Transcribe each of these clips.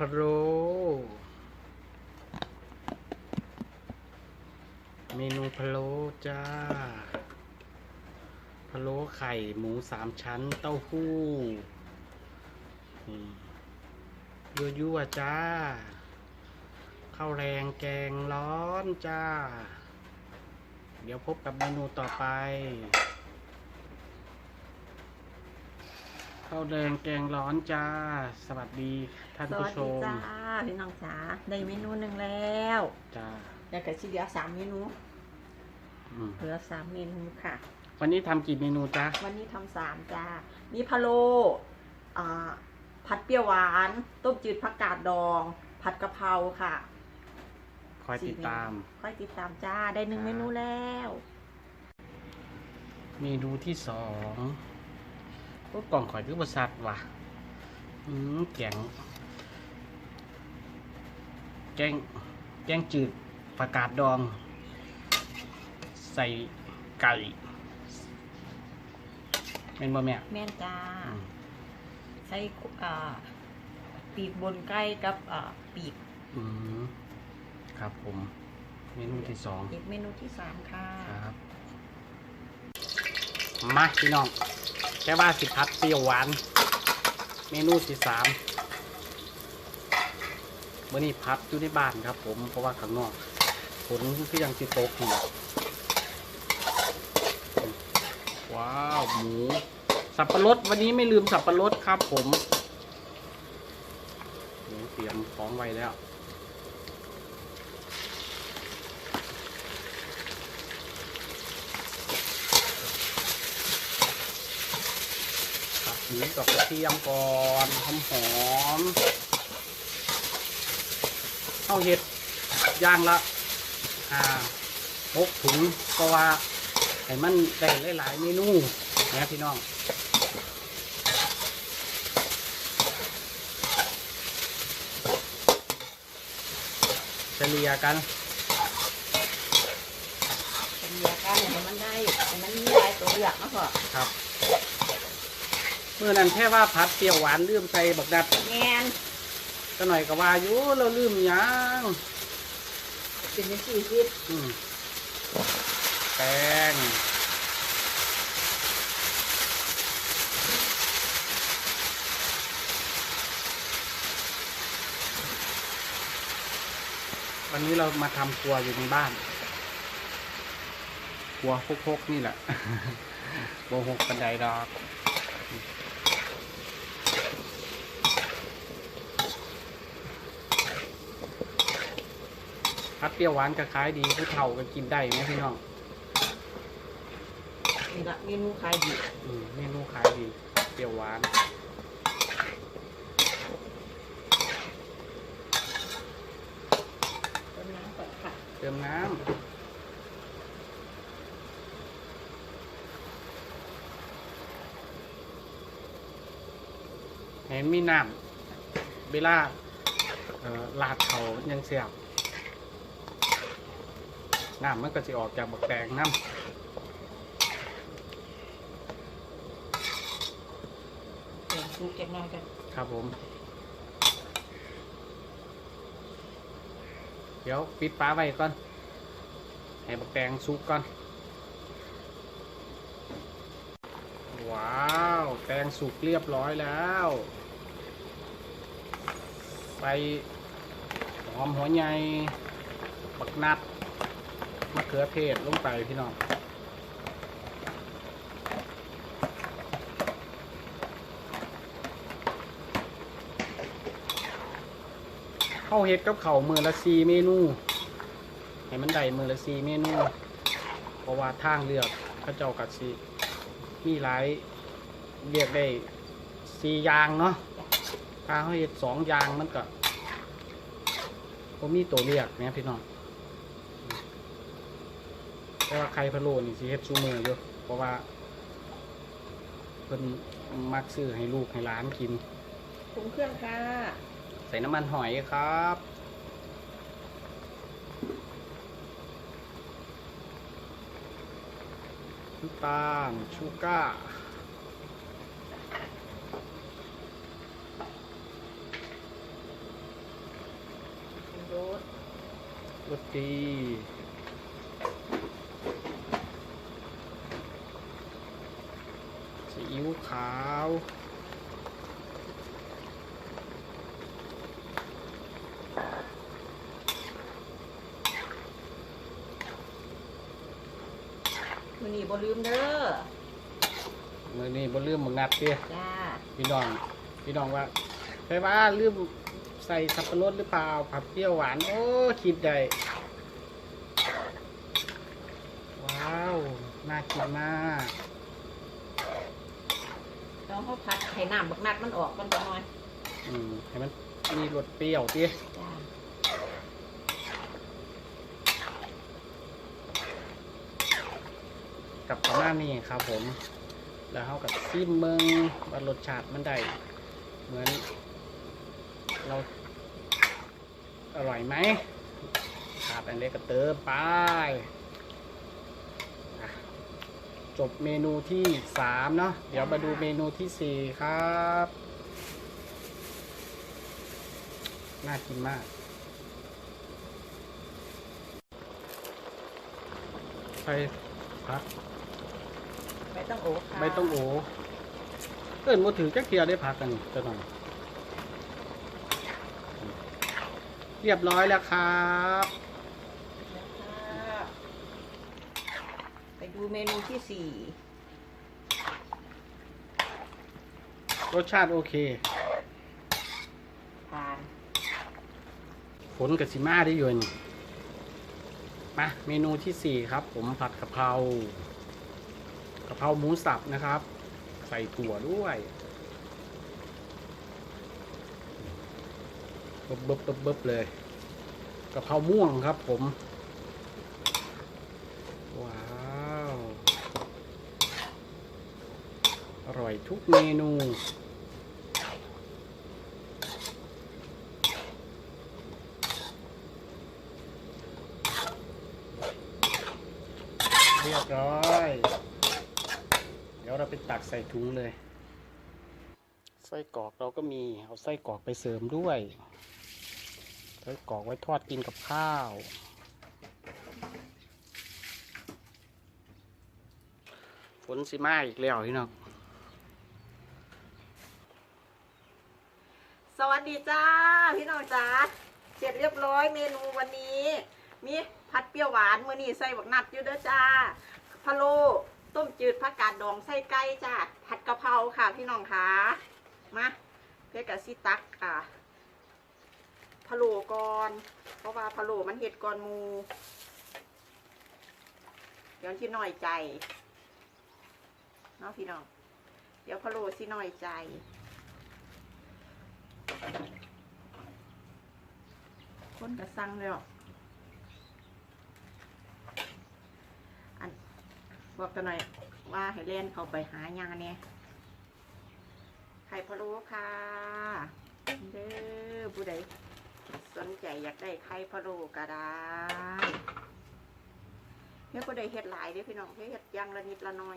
พะโล้เมนูพะโล้จ้าพะโล้ไข่หมูสามชั้นเต้าหู้นี่ยั่วจ้าข้าวแรงแกงร้อนจ้า เดี๋ยวพบกับเมนูต่อไป ข้าวแดงแกงร้อนจ้า สวัสดีท่านสผู้วัสชดีมจ้าพี่น้องจ๋าได้เมนูหนึ่งแล้วจ้าอยากจะชิเหลือสามเมนูอืมเหลือสามเมนูค่ะ วันนี้ทำกี่เมนูจ้าวันนี้ทำสามจ้ามีพะโล้อ่าผัดเปรี้ยวหวาน ต้มจืดผักกาดดอง ผัดกะเพราค่ะคอยติดตามค่อยติดตามจ้าได้หนึ่งครับเมนูแล้ว เมนูที่สอง โอ้กล่องข่อยคือบริษัทว่ะอืมแกง แกง แกงจืดผักกาดดอง ใส่ไก่เป็นบ่แม่ แม่นจ้า อืมใช้อ่าปีกบนใกล้กับอ่าปีกอืมครับผมเมนูที่สองอีกเมนูที่สามค่ะ ครับ มาพี่น้อง แค่ว่าสิพัดเปรี้ยวหวาน เมนูที่สามเมื่อนี้พัดอยู่ในบ้านครับ ผมเพราะว่าข้างนอกฝนก็ยังติตกอยู่ว้าวหมูสับปะรดวันนี้ไม่ลืมสับปะรดครับผมเตรียมของไว้แล้ว ผัดหมูกับกระเทียมก่อนหอมหอมๆเข้าเห็ดย่างละอ่าหกถุงเพราะว่าให้มันได้หลายๆเมนูนะพี่น้องเฉลี่ยกันเป็นเดียวกันเนี่ยมันได้แต่มันมีหลายตัวเลือกนะพ่อครับ เมื่อนั้นแค่ว่าพัดเปรี้ยวหวานลืมใส่บักดัดแงนก็หน่อยก็ว่าอยู่เราลืมหยังเป็นยังสี่สิบอืมแป้งวันนี้เรามาทำครัวอยู่ในบ้านครัวพกๆนี่แหละโบหกบันไดดอก พัดเปรี้ยวหวานก็ขายดีผู้เฒ่าก็กินได้ไหมพี่น้องนี่ละเมนูขายดีอืมเมนูขายดี เปรี้ยวหวานต้นน้ำก่อนค่ะเติมน้ำเห็นมีน้ำเวลาเอ่อลาดเขายังเสียบ น้ำมันก็จะออกจากบักแตงน้เดี๋ยวซุกจักหน่อยกันำครับผม เดี๋ยวปิดฟ้าไว้ก่อน ให้บักแตงสุกก่อน ว้าว แตงสุกเรียบร้อยแล้วใส่หอมหัวใหญ่บักนัด มะเขือเทศลงไปพี่น้องเข้าเฮ็ดกับเขาวมือละซีเมนู ให้มันได้มือละซีเมนู เพราะว่าทางเลือกเขาเจ้ากัดซีมีหลายเรียกได้สี่อย่างเนาะถ้าเขาเฮ็ดสองยางมันก็ผมมีตัวเลือกนี่ยพี่น้อง แต่ว่าใครพะโล้นี่สิเฮ็ดชูมืออยู่เพราะว่าเพิ่นมักซื้อให้ลูกให้หลานกินปรุงเครื่องค่ะ ใส่น้ำมันหอยครับ น้ำตาลชูก้าร์รสรสดี อิ๊วขาว มือนี้บ่ลืมเด้อมือนี้บ่ลืมมึงนัดเตี้ยจ้าพี่น้อง พี่น้องว่าไปว่าลืมใส่สับปะรดหรือเปล่าผัดเปรี้ยวหวาน โอ้คิดได้ว้าว น่ากินมาก แล้วเขาผัดให้น้ำบักนัดมันออกมันจะน้อยอืมให้มันมีรสเปรี้ยวเตี้ยจ้ากับประมาณนี้ครับผม แล้วเขากับซิมเมืองว่ารสชาติมันได้เหมือน เราอร่อยไหมขาดอันเล็กก็เติมไป จบเมนูที่สามเนาะเดี๋ยวมาดูเมนูที่สี่ครับ น่ากินมาก ใส่ผักไม่ต้องโอค่ะไม่ต้องโอเอิ้นมาถือจักเทียได้พักกันจะหน่อย เรียบร้อยแล้วครับ ค่ะไป ดูเมนูที่สี่รสชาติโอเคทานฝนกับสิมาได้อยนมาเมนูที่สี่ครับ ผมผัดกะเพรากะเพราหมูสับนะครับ ใส่ถั่วด้วยเบิบเบิบเบิบเบิบเลยกะเพราม่วงครับผม ว้าว อร่อยทุกเมนู เรียบร้อย เดี๋ยวเราไปตักใส่ถุงเลย ไส้กรอกเราก็มีเอาไส้กรอกไปเสริมด้วยไส้กรอกไว้ทอดกินกับข้าวฝนสิมาอีกแล้วพี่น้อง สวัส ดีจ้า พี่น้องจ้าเสร็จเรียบร้อยเมนูวันนี้ มีผัดเปรี้ยวหวานมือนี้ใส่บักนัดอยู่เด้อจ้าพะโล้ต้มจืดผักกาดดองใส่ไก่จ้าผัดกะเพราค่ะพี่น้องคะมาเพื่อกับซิตักอะพะโล้ก่อนเพราะว่าพะโล้มันเห็ดก่อนมูเดี๋ยวที่น้อยใจเนาะพี่น้องเดี๋ยวพะโล้สิน้อยใจ คนกระสังเลยอันบอกกันหน่อยว่าให้เล่นเขาไปหายาเนี่ยไข่พะโล้ค่ะเด้อผู้ใดสนใจอยากได้ไข่พะโล้ก็ได้เพื่อผู้ใดเฮ็ดหลายเด้อพี่น้องเพื่อเฮ็ดอยังละนิดละหน้อย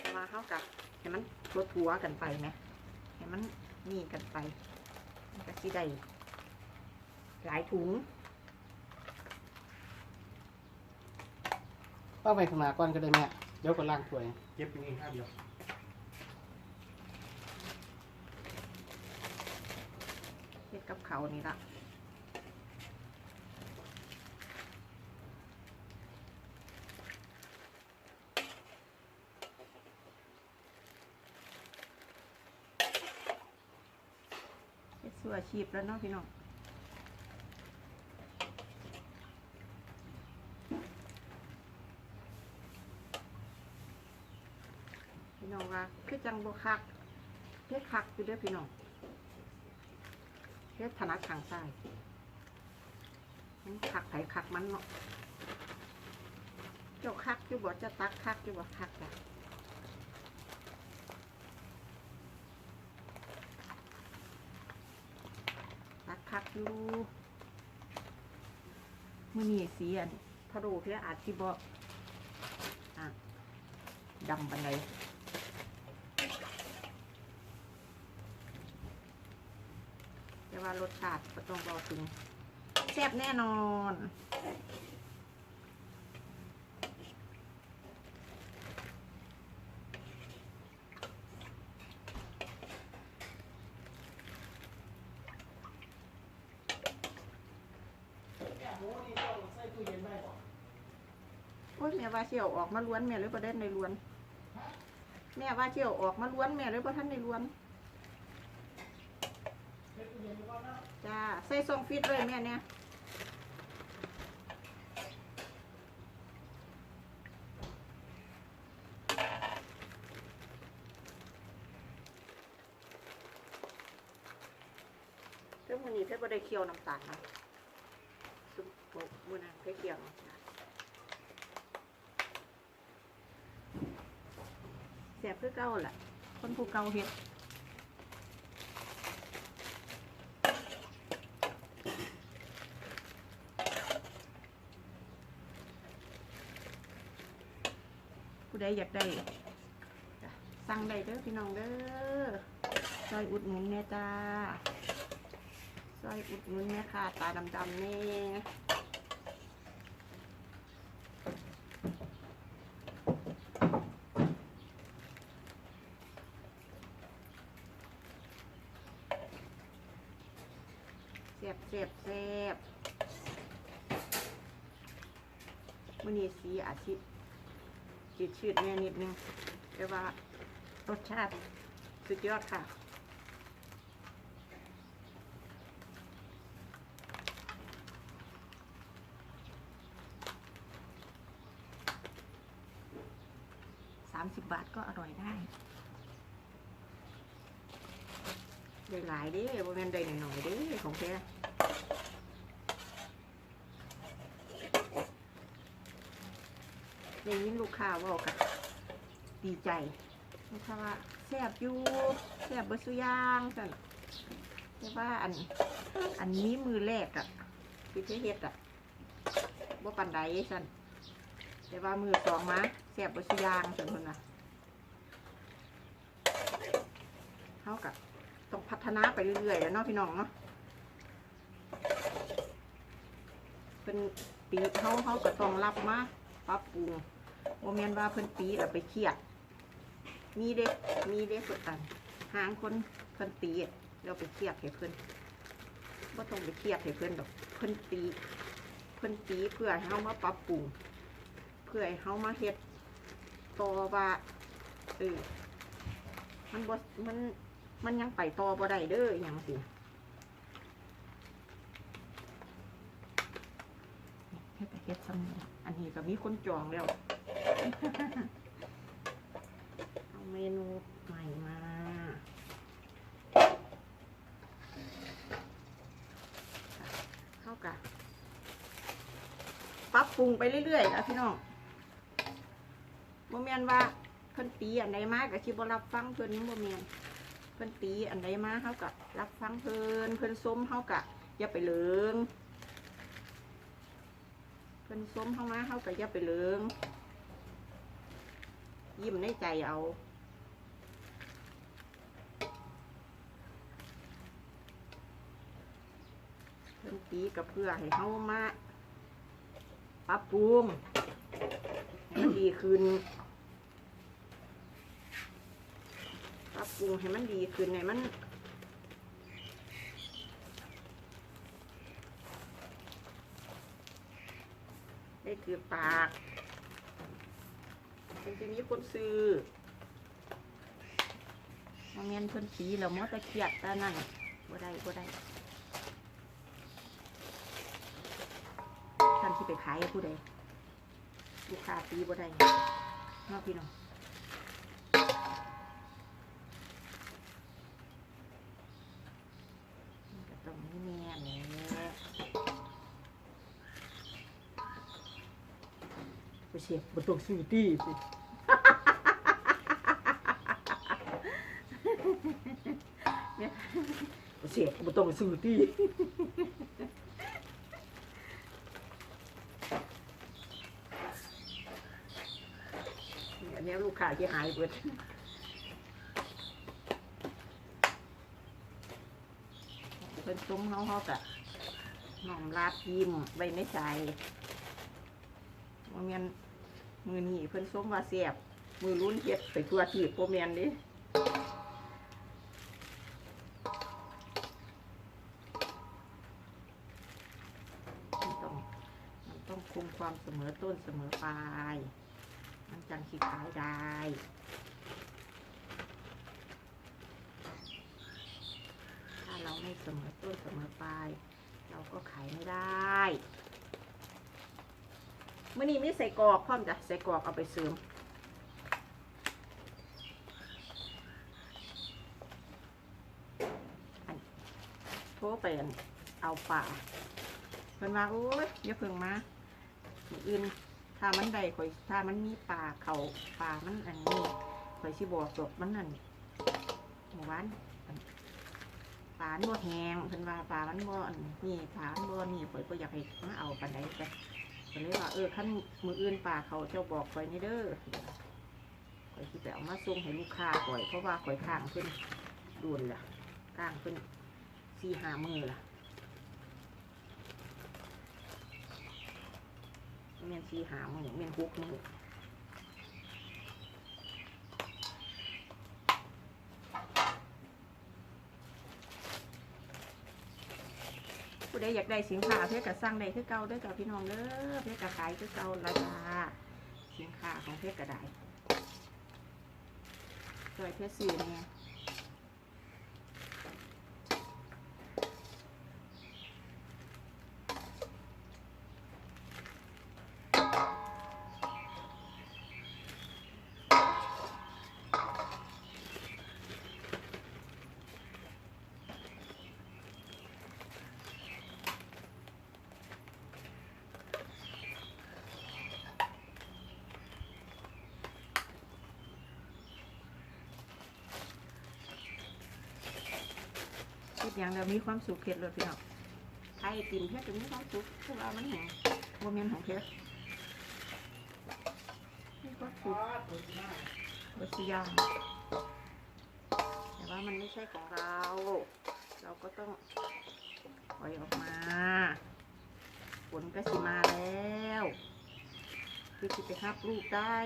แต่ว่าเข้ากับให้มันทัวทัวๆกันไปไหมให้มันนี่กันไป ก็สิได้หลายถุงป้าไปข้างหน้าก่อนก็ได้แม่เดี๋ยวก็ล้างถ้วยเก็บอย่างนี้ครับเดียวเฮ็ดกับเขาวนี่ละ สู้อาชีพแล้วเนาะพี่น้องพี่น้องว่าคือจังบ่คักเฮ็ดคักอยู่ด้อพี่น้องเฮ็ดถนัดทางซ้มันคักไผคักมันเนาะเจ้าคักอยู่บ่จะตักคักอยู่บ่คักจ้ะตักคัก อยู่มื้อนี้สียนพะโล้เพื่ออาจสิบ่อะดำบันไดแต่ว่ารสชาติก็ต้องรอถึงแซ่บแน่นอน โอ้ยแม่ ว่าเชี่ยวออกมาล้วนแม่เลยประเด็นในล้วน แม่ว่าเชี่ยวออกมาล้วนแม่เลยประท่านในล้วน จ้า ใส่ซองฟิตเลยแม่เนี่ยเรื่อมือนี้เพชรบ่ได้เคี่ยวน้ำตาลนะซุปโปะมือนั้นเพชรเคี่ยวน้ำตาลแส บคือเก่าแหละคนผู้เก่าเฮ็ดผู้ใดอยากได้สั่งได้เด้อพี่น้องเด้อซอยอุดหนุนแน่จ้าซอยอุดหนุนแม่ค่ะ ตาดำๆแน่ เสียบเสียบมันนี้สีอาทิตจืดชืดแน่นิดนึงแต่ว่ารสชาติสุดยอดค่ะสามสิบบาทก็อร่อยได้ได้หลายเด้บ่แม่นได้หน่อยๆเด้ของแท้ ได้ยินลูกค้าเว่ากันดีใจลูกค้าว่าแซ่บอยู่แซ่บเบดสุอยางสั่นแต่ว่าอัน อันนี้มือแรกอะที่เพเฮ็ดอะบ่ปันใดสั่นแต่ว่ามือสองมาแซ่บเบดสุอยางสั่นคนน่ะเท่ากับต้องพัฒนาไปเรื่อยๆแล้วเนาะพี่น้องเนาะเป็นปีเขาเขาก็ต้องรับมาปรับปรุง โมเมนว่าเพิ่นปีแล้วไปเครียด มีเด็กมีเด็กเพิ่นอันหางคนเพิ่นตีเราไปเครียดให้เพิ่นบ่ต้องไปเครียดให้เพิ่นดอกเพิ่นตีเพิ่นตีเพื่อให้เฮามาปรับปรุงเพื่อให้เฮามาเฮ็ดต่อว่าเออมันบ่มันมันยังไปต่อบ่ได้เด้ออย่างสิเฮ็ดแต่เฮ็ดซ้ำอันนี้ก็มีคนจองแล้ว เอาเมนูใหม่มา เข้ากันปรับปรุงไปเรื่อยๆแล้วพี่น้องโมเมนว่าเพิ่นตีอันใดมากกับชิบรับฟังเพิ่นโมเมนเพิ่นตีอันใดมาเฮากะรับฟังเพิ่นเพิ่นส้มเฮากะอย่าไปเลิงเพิ่นส้มเฮามาเฮากะอย่าไปเลิง ยิ้มในใจเอา เพิ่นตีกับเพื่อให้เฮามาปรับปรุงให้มันดีขึ้นปรับปรุงให้มันดีขึ้นให้มันได้ถือปาก เป็นจะมีคนซื้อมาเมียนเพิ่นสีแล้วมอตะเคียดตานั่นบ่ได้บ่ได้ท่านที่ไปขายผู้ใดลูกค้าตีบ่ได้นาะพี่น้องก็ต้องมีแม่แหละไปเสียบนตรงซื้อตี้สิ เนี่ยไปเสีย บบนตรงไปซื้อตี้อันนี้ลูกค้าที่หายเบิดเพิ่นซุ้มเขาเขากะน้อมลาบพิมไว้ในใจว่าแมนมือหนีเพิ่นส้มว่าเสียบมือลุ้นเฮ็ดไปทั่วที่โปแมนเดิมันต้องมันต้อง ความเสมอต้นเสมอปลายมันจังสิดขายได้ถ้าเราไม่เสมอต้นเสมอปลายเราก็ขายไม่ได้เมื่อนี้มีใส่กรอกพร้อมจ้ะใส่กรอกเอาไปเสริมอันโทรไปอันเอาป่าเพิ่นว่าโอ้ยอย่าเพิ่งมา มืออื่นถ้ามันได้ข่อยถ้ามันมีป่าเขาป่ามันอันนี้ข่อยสิบอกจบมันนั่นหมู่บ้านอันป่ามันบ่แหงเพิ่นว่าป่ามันบ่อันนี่ป่ามันบ่นี่ข่อยก็อยากให้มาเอาปานใดแต่ก็เลยว่าเออคันมืออื่นป่าเขาเจ้าบอกข่อยนี่เด้อข่อยสิไปเอามาส่งให้ลูกค้าข่อยเพราะว่าข่อยข้างเพิ่นด่วนล่ะข้างเพิ่นสี่ห้ามือล่ะ เมียนสีหามือเมียนฮุกมือผู้ใดอยากได้สินค้าเพื่อกะสร้างได้คือเก่าด้อจ้าพี่น้องเด้อเพื่อกะขายคือเก่าราคาสินค้าของเพื่อกะได้ช่วยเพื่อซื้อเนี่ย อย่างเดียวมีความสุขเผ็ดเลยพี่น้องใครไอติมเผ็ดจะมีความสุขพวกเรามันแห้งโมเมนต์ของเผ็ดมีความสุขบางอย่างแต่ว่ามันไม่ใช่ของเรา เราก็ต้องปล่อยออกมาฝนก็สิมาแล้วคือจะไปหับลูกได้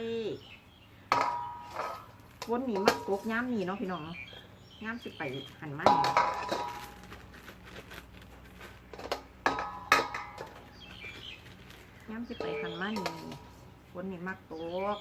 ฝนหนีมักตกย้ำหนีเนาะพี่น้องเนาะงามสิไปหันมา ย้ำสิไปหันมันฝนนี่มักตกแล้ว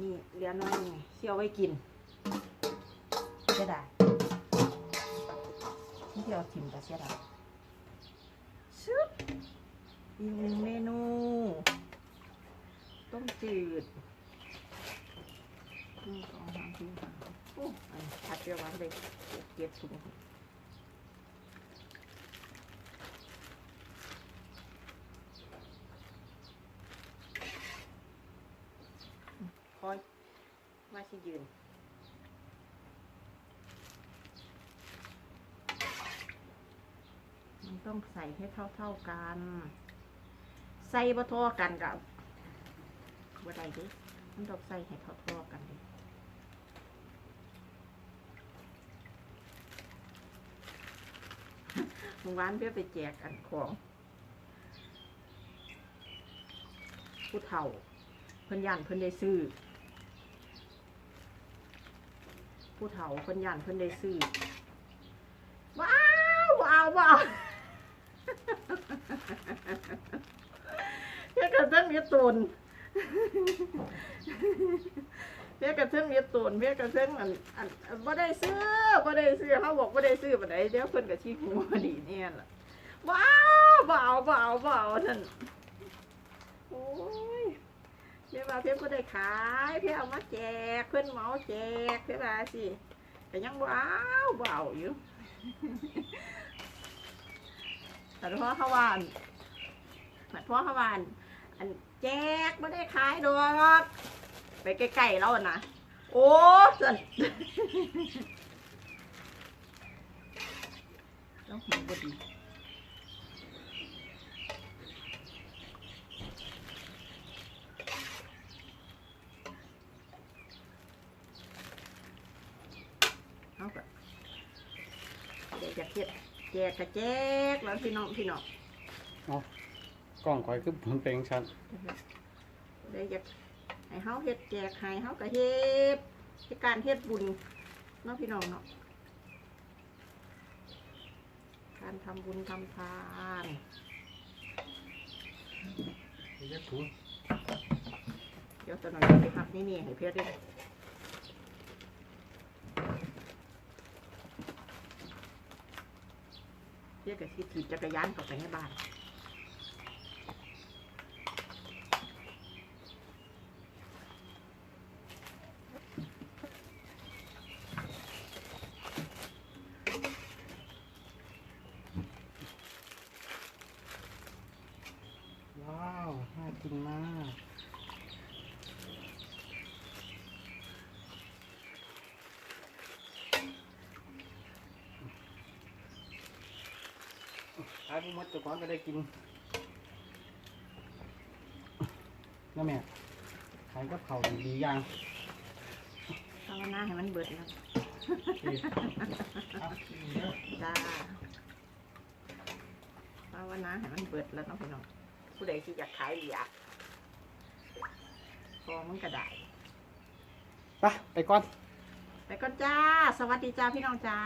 นี่เหลือน้อยนี่เคี่ยวไว้กินเสียดายนี่ที่เราทิมแต่เสียดายชึบอีกหนึ่งเมนู ต้มจืดหนึ่งสองสามสี่ห้าโอ้อันผัดเปรี้ยวหวานเลยเก็บถุง คอยว่าสิยืนมันต้องใส่ให้เท่าๆกัน ใส่บ่ทั่วกันกับบ่ได้ดิมันต้องใส่ให้เท่าๆกันดิมื่อวานเพื่อไปแจกอันของผู้เฒ่าเพิ่นย่านเพิ่นได้ซื้อ ผู้เฒ่าเพิ่นย่านเพิ่นได้ซื้อว้าวว้าวว้าวเพื่กระทั่งมีตุนเพื่กระทั่งมีตุนเพื่กระทั่งอันอันบ่ได้ซื้อบ่ได้ซื้อเขาบอกบ่ได้ซื้อบ่ได้เดี๋ยวเพิ่นก็ชี้หัวดีเนี่ยล่ะว้าวว้าวว้าวว้าวนั่นโอ้ ว่าเพี่อนก็ได้ขาย เพี่เอามาแจกเพื่อนเมาแจกเพี่อนว่าสิแต่ยังว้าวเบาอยู่แต่พราะเขวานแต่พราะเขวานอันแจกไม่ได้ขายดอกไปใกล้ๆเราอะนะโอ้สันแล้วหูบดี เอาก็เดี๋ยวจะเก็บแจ กกระแจกแล้วพี่น้องพี่น้องกล้องคอยคือผลเป็นชั้นเดี๋ยวจะให้เฮาเฮ็ดแจกให้เฮาก็เฮ็ดเฮ็ดการเฮ็ดบุญเนาะพี่น้องเนาะการทำบุญทำทานเรียกถุงเดี๋ยวตอนนั้นไปพักนี่นี่ให้เพื่อนด้วย เพื่อนกับที่ถีบจักรยานเข้าไปในบ้านว้าวน่ากินมากายผู้มัดเจ้าของก็ได้กินแล้วแม่ขายกับเขาวดีๆอย่างภาวนาให้มันเบิดนะที่เอาเดี๋ยวจ้าภาวนาให้มันเบิดแล้วเน้องพี่น้องผู้ใดที่อยากขายเหลียพอมันก็ได้ ไปไปก่อน ไปก่อนจ้า สวัสดีจ้าพี่น้องจ้า